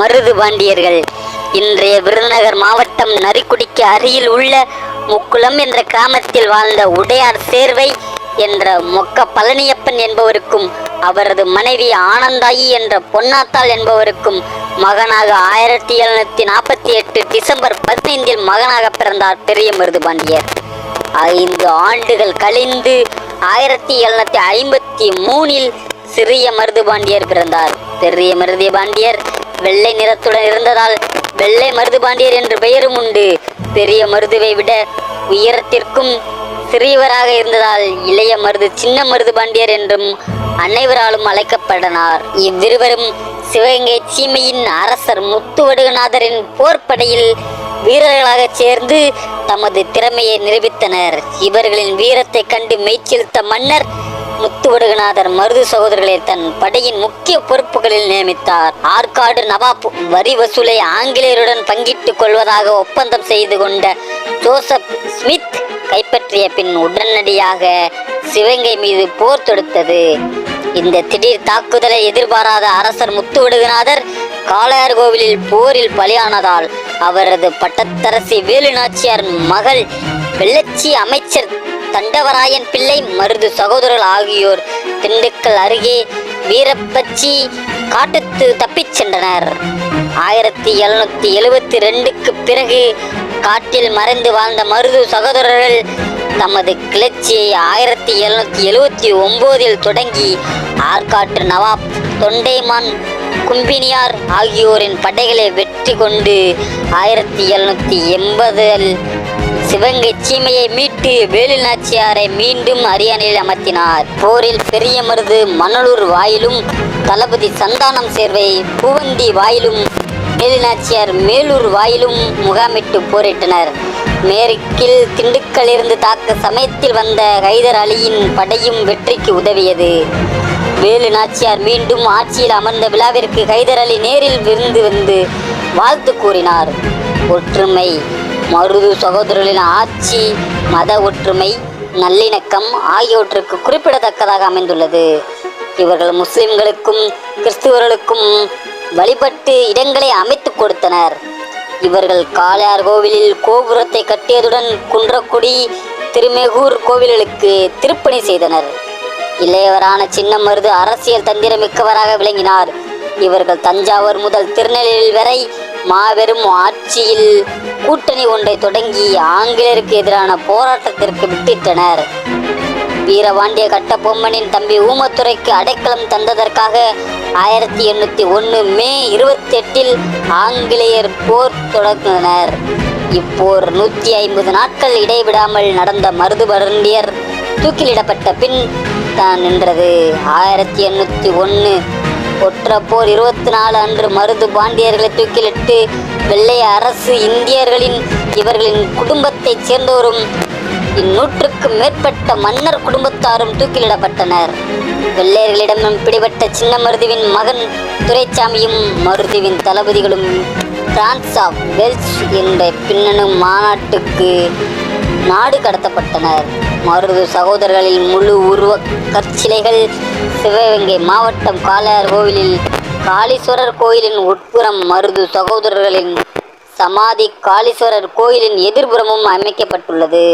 மருது பாண்டியர்கள். இன்றைய விருதுநகர் மாவட்டம் நரிக்குடிக்கு அருகில் உள்ள முக்குளம் என்ற கிராமத்தில் வாழ்ந்த உடையார் சேர்வை என்ற மொக்க பழனியப்பன் என்பவருக்கும் அவரது மனைவி ஆனந்தாயி என்ற பொன்னாத்தாள் என்பவருக்கும் மகனாக ஆயிரத்தி எழுநூத்தி நாற்பத்தி எட்டு டிசம்பர் பதினைந்தில் மகனாக பிறந்தார் பெரிய மருது பாண்டியர். ஐந்து ஆண்டுகள் கழிந்து ஆயிரத்தி எழுநூத்தி ஐம்பத்தி மூணில் சிறிய மருது பாண்டியர் பிறந்தார். பெரிய மருதுபாண்டியர் வெள்ளை நிறத்துடன் இருந்ததால் வெள்ளை மருதுபாண்டியர் என்று பெயரும் உண்டு. பெரிய மருதுவை விட உயரத்திற்கும் சிறியவராக இருந்ததால் இளைய மருது சின்ன மருதுபாண்டியர் என்றும் அனைவராலும் அழைக்கப்படனார். இவ்விருவரும் சிவகங்கை சீமையின் அரசர் முத்துவடுகநாதரின் போர்ப்படையில் வீரர்களாக சேர்ந்து தமது திறமையை நிரூபித்தனர். இவர்களின் வீரத்தை கண்டு மெய்ச்சிலுத்த மன்னர் முத்துவடுகநாதர் மருது சகோதரர்களை தன் படையின் முக்கிய பொறுப்புகளில் நியமித்தார். ஆற்காடு நவாப் வரி வசூலை ஆங்கிலேயருடன் பங்கிட்டுக் கொள்வதாக ஒப்பந்தம் செய்து கொண்ட ஜோசப் ஸ்மித் கைப்பற்றிய பின் உடனடியாக சிவங்கை மீது போர் தொடுத்தது. இந்த திடீர் தாக்குதலை எதிர்பாராத அரசர் முத்துவடுகநாதர் காளையார் கோவிலில் போரில் பலியானதால் அவரது பட்டத்தரசி வேலு நாச்சியார் மகள் வெள்ளச்சி அமைச்சர் தண்டவராயன் பிள்ளை மருது சகோதரர் ஆகியோர் திண்டுக்கல் அருகே வீரப்பச்சி காட்டுத்து தப்பிச் சென்றனர். ஆயிரத்தி எழுநூத்தி எழுபத்தி ரெண்டுக்கு பிறகு காட்டில் மறைந்து வாழ்ந்த மருது சகோதரர்கள் தமது கிளர்ச்சியை ஆயிரத்தி எழுநூத்தி எழுவத்தி ஒம்போதில் தொடங்கி ஆற்காட்டு நவாப் தொண்டைமான் கும்பினியார் ஆகியோரின் படைகளை வெற்றி கொண்டு ஆயிரத்தி எழுநூத்தி எண்பதில் சிவகங்கை சீமையை மீட்டு வேலு நாச்சியாரை மீண்டும் அரியணையில் அமர்த்தினார். போரில் பெரிய மருது மணலூர் வாயிலும் தளபதி சந்தானம் சேர்வை பூவந்தி வாயிலும் வேலு நாச்சியார் மேலூர் வாயிலும் முகாமிட்டு போரிட்டனர். மேற்கில் திண்டுக்கலிருந்து தாக்க சமயத்தில் வந்த ஹைதர் அலியின் படையும் வெற்றிக்கு உதவியது. வேலு நாச்சியார் மீண்டும் ஆட்சியில் அமர்ந்த விழாவிற்கு ஹைதர் அலி நேரில் விருந்து வந்து வாழ்த்து கூறினார். ஒற்றுமை. மருது சகோதரர்களின் ஆட்சி மத ஒற்றுமை நல்லிணக்கம் ஆகியவற்றுக்கு குறிப்பிடத்தக்கதாக அமைந்துள்ளது. இவர்கள் முஸ்லிம்களுக்கும் கிறிஸ்துவர்களுக்கும் வழிபட்டு இடங்களை அமைத்துக் கொடுத்தனர். இவர்கள் காளையார் கோவிலில் கோபுரத்தை கட்டியதுடன் குன்றக்குடி திருமெகூர் கோவில்களுக்கு திருப்பணி செய்தனர். இளையவரான சின்ன மருது அரசியல் தந்திரமிக்கவராக விளங்கினார். இவர்கள் தஞ்சாவூர் முதல் திருநெல்வேலி வரை மாபெரும் ஆட்சியில் கூட்டணி ஒன்றை தொடங்கி ஆங்கிலேயருக்கு எதிரான போராட்டத்திற்கு வித்திட்டனர் வீரபாண்டிய கட்டபொம்மனின் தம்பி ஊமத்துறைக்கு அடைக்கலம் தந்ததற்காக ஆயிரத்தி எண்ணூத்தி ஒன்று மே இருபத்தி எட்டில் ஆங்கிலேயர் போர் தொடங்கினர். இப்போர் நூற்றி ஐம்பது நாட்கள் இடைவிடாமல் நடந்த மருதுபரண்டியர் தூக்கிலிடப்பட்ட பின் தான் நின்றது. ஆயிரத்தி எண்ணூத்தி ஒன்று ஒற்றப்போர் இருபத்தி நாலு அன்று மருது பாண்டியர்களை தூக்கிலிட்டு வெள்ளைய அரசு இந்தியர்களின் இவர்களின் குடும்பத்தைச் சேர்ந்தோரும் இந்நூற்றுக்கு மேற்பட்ட மன்னர் குடும்பத்தாரும் தூக்கிலிடப்பட்டனர். வெள்ளையர்களிடமும் பிடிபட்ட சின்ன மருதுவின் மகன் துரைச்சாமியும் மருதுவின் தளபதிகளும் பிரான்ஸ் ஆஃப் வெல்ஸ் என்ற பின்னணு மாநாட்டுக்கு நாடு கடத்தப்பட்டனர். மருது சகோதரர்களின் முழு உருவ கற்சிலைகள் சிவகங்கை மாவட்டம் காளையார் கோவிலில். காளீஸ்வரர் கோயிலின் உட்புறம் மருது சகோதரர்களின் சமாதி காளீஸ்வரர் கோயிலின் எதிர்புறமும் அமைக்கப்பட்டுள்ளது.